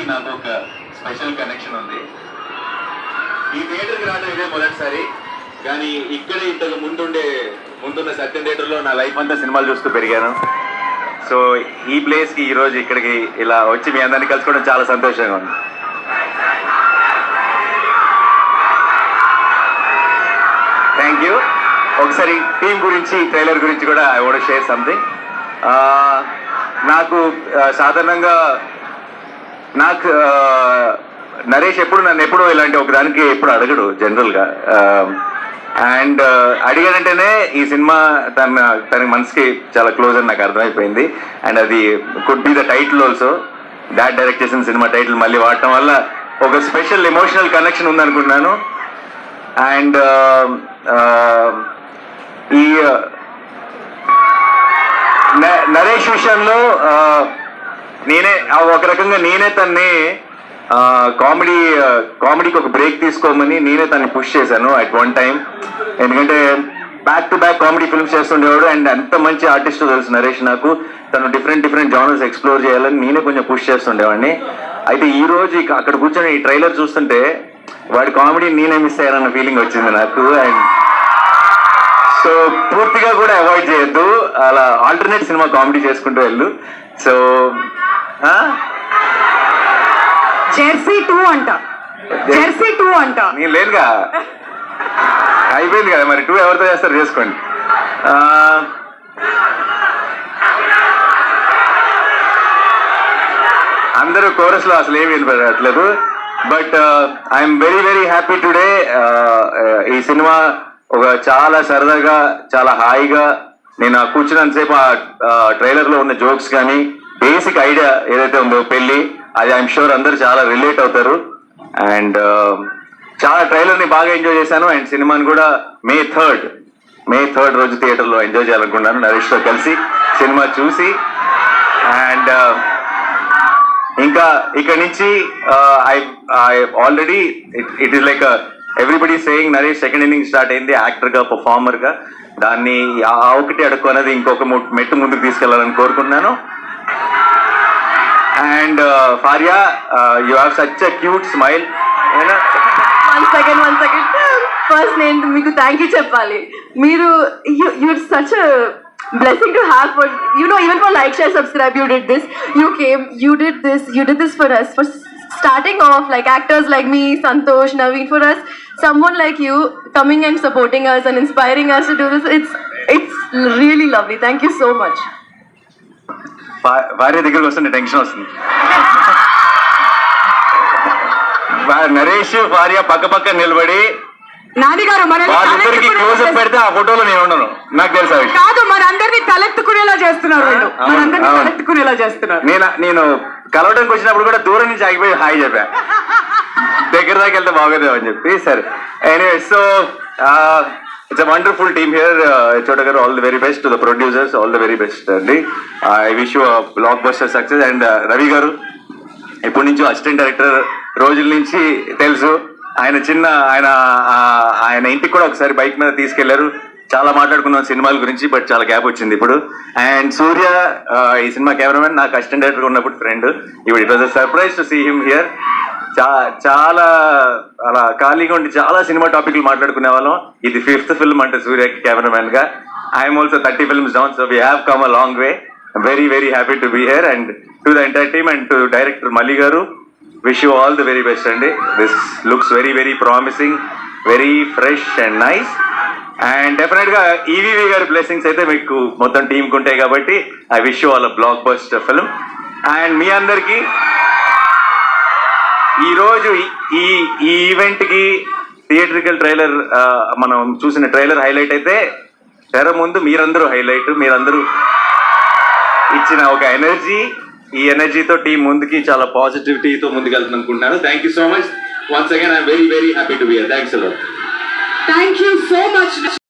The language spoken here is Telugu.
కి నాకు ఒక స్పెషల్ కనెక్షన్ ఉంది. ఈ థియేటర్కి రావడం ఇదే మొదటిసారి. కానీ ఇక్కడ ఇంతకు ముందుండే ముందున్న సత్యం థియేటర్లో నా లైఫ్ అంతా సినిమాలు చూస్తూ పెరిగాను. సో ఈ ప్లేస్కి ఈరోజు ఇక్కడికి ఇలా వచ్చి మీ అందరిని కలుసుకోవడం చాలా సంతోషంగా ఉంది. థ్యాంక్ యూ ఒకసారి టీం గురించి ట్రైలర్ గురించి కూడా ఐ వాంట్ షేర్ సంథింగ్ నాకు సాధారణంగా నాకు నరేష్ ఎప్పుడు నన్ను ఎప్పుడు ఇలాంటి ఒక దానికి ఎప్పుడు అడగడు జనరల్గా. అండ్ అడిగాడంటేనే ఈ సినిమా తన తన మనసుకి చాలా క్లోజ్ అని నాకు అర్థమైపోయింది. అండ్ అది could be the title also dad direct చేసిన సినిమా టైటిల్ మళ్ళీ వాడటం వల్ల ఒక స్పెషల్ ఎమోషనల్ కనెక్షన్ ఉందనుకున్నాను అండ్ ఈ న- నరేష్ విషయంలో నేనే ఒక రకంగా నేనే తన్ని కామెడీ కామెడీకి ఒక బ్రేక్ తీసుకోమని నేనే తన్ని పుష్ చేశాను అట్ వన్ టైం ఎందుకంటే back to back comedy films చేస్తుండేవాడు and ఎంత మంచి ఆర్టిస్ట్ తెలుసు నరేష్ నాకు. తను డిఫరెంట్ డిఫరెంట్ జానర్స్ ఎక్స్ప్లోర్ చేయాలని నేనే కొంచెం పుష్ చేస్తుండేవాడిని. అయితే ఈ రోజు అక్కడ కూర్చొని ఈ ట్రైలర్ చూస్తుంటే వాడి కామెడీ నేనే మిస్ అయ్యానన్న ఫీలింగ్ వచ్చింది నాకు అండ్ సో పూర్తిగా కూడా అవాయిడ్ చేయొద్దు. అలా ఆల్టర్నేట్ సినిమా కామెడీ చేసుకుంటూ వెళ్ళు. సో జెర్సీ టూ అంట. జెర్సీ టూ అంట. నేను లేనుగా. అయిపోయింది కదా మరి. టూ ఎవరితో చేస్తారు చేసుకోండి. అందరూ కోరస్లో అసలు ఏమి వినపడట్లేదు. But I'm very very happy today ఈ సినిమా ఒక చాలా సరదాగా చాలా హాయిగా నేను ఆ కూర్చున్నంతసేపు ఆ ట్రైలర్లో ఉన్న జోక్స్ కానీ బేసిక్ ఐడియా ఏదైతే ఉందో పెళ్ళి అది ఐఎమ్ షూర్ అందరూ చాలా రిలేట్ అవుతారు. అండ్ um, చాలా ట్రైలర్ని బాగా ఎంజాయ్ చేశాను. అండ్ సినిమాని కూడా మే థర్డ్ మే థర్డ్ రోజు థియేటర్లో ఎంజాయ్ చేయాలనుకున్నాను నరేష్తో కలిసి సినిమా చూసి. అండ్ um, ఇంకా ఇక్కడ నుంచి I I already it is like everybody saying Naresh second inning start అయింది యాక్టర్గా పర్ఫార్మర్గా దాన్ని ఆ ఒకటి అడుక్కు అనేది ఇంకొక ము- మెట్టు ముందుకు తీసుకెళ్ళాలని కోరుకుంటున్నాను and Faria you have such a cute smile one second one second first నేను మీకు థ్యాంక్ యూ చెప్పాలి మీరు you're such blessing to have for you know even for like share subscribe you did this you came you did this you did this for us for s- starting off like actors like me santosh naveen for us someone like you coming and supporting us and inspiring us to do this it's it's really lovely thank you so much భార్య దగ్గరికి వస్తుంటే టెన్షన్ వస్తుంది. నరేష్ భార్య పక్క పక్క నిలబడి వాళ్ళిద్దరికి క్లోజ్ అప్ పెడితే ఆ ఫోటోలో నేను ఉండను. నాకు తెలుసా కాదు మనందరినీ తలెత్తుకునేలా చేస్తున్నారు. మనందరినీ. తలెత్తుకునేలా చేస్తున్నారు. నేను నేను కలవడానికి వచ్చినప్పుడు కూడా దూరం నుంచి ఆగిపోయి హాయ్ చెప్పా. దగ్గర దాకా వెళ్తే బాగోదేమో అని చెప్పి సరే. Anyway so it's a wonderful team here Chota garu all the very best the producers all the very best అండి I wish you blockbuster success and Ravi garu ఇప్పటి నుంచి అసిస్టెంట్ డైరెక్టర్ రోజుల నుంచి తెలుసు. ఆయన చిన్న ఆయన ఆయన ఇంటికి కూడా ఒకసారి బైక్ మీద తీసుకెళ్ళారు. చాలా మాట్లాడుకున్నాం సినిమాల గురించి బట్ చాలా గ్యాప్ వచ్చింది ఇప్పుడు. అండ్ సూర్య uh, ఈ సినిమా కెమెరామెన్ నాకు అసిస్టెంట్ డైరెక్టర్ ఉన్నప్పుడు ఫ్రెండ్ ఇప్పుడు it was a surprise to see him here చాలా అలా ఖాళీగా ఉండి చాలా సినిమా టాపిక్లు మాట్లాడుకునే వాళ్ళం. ఇది ఫిఫ్త్ ఫిల్మ్ అంటే Surya కెమెరామెన్గా I'm also thirty films down so we have come a long way very very happy to be here and to the entire team and to director Malli garu wish you all the very best అండి this looks very very promising very fresh and nice and డెఫినెట్గా ఈవీవి గారి బ్లెస్సింగ్స్ అయితే మీకు మొత్తం టీంకి ఉంటాయి కాబట్టి I wish you all block bust film and మీ అందరికీ ఈరోజు ఈ- ఈ ఈవెంట్కి థియేట్రికల్ ట్రైలర్ మనం చూసిన ట్రైలర్ హైలైట్ అయితే తెర ముందు మీరందరూ హైలైట్ మీరందరూ ఇచ్చిన ఒక ఎనర్జీ ఈ ఎనర్జీతో టీం ముందుకి చాలా పాజిటివిటీతో ముందుకెళ్తుంది అనుకుంటున్నాను. Thank you so much once again I'm very very happy to be thanks thank you so much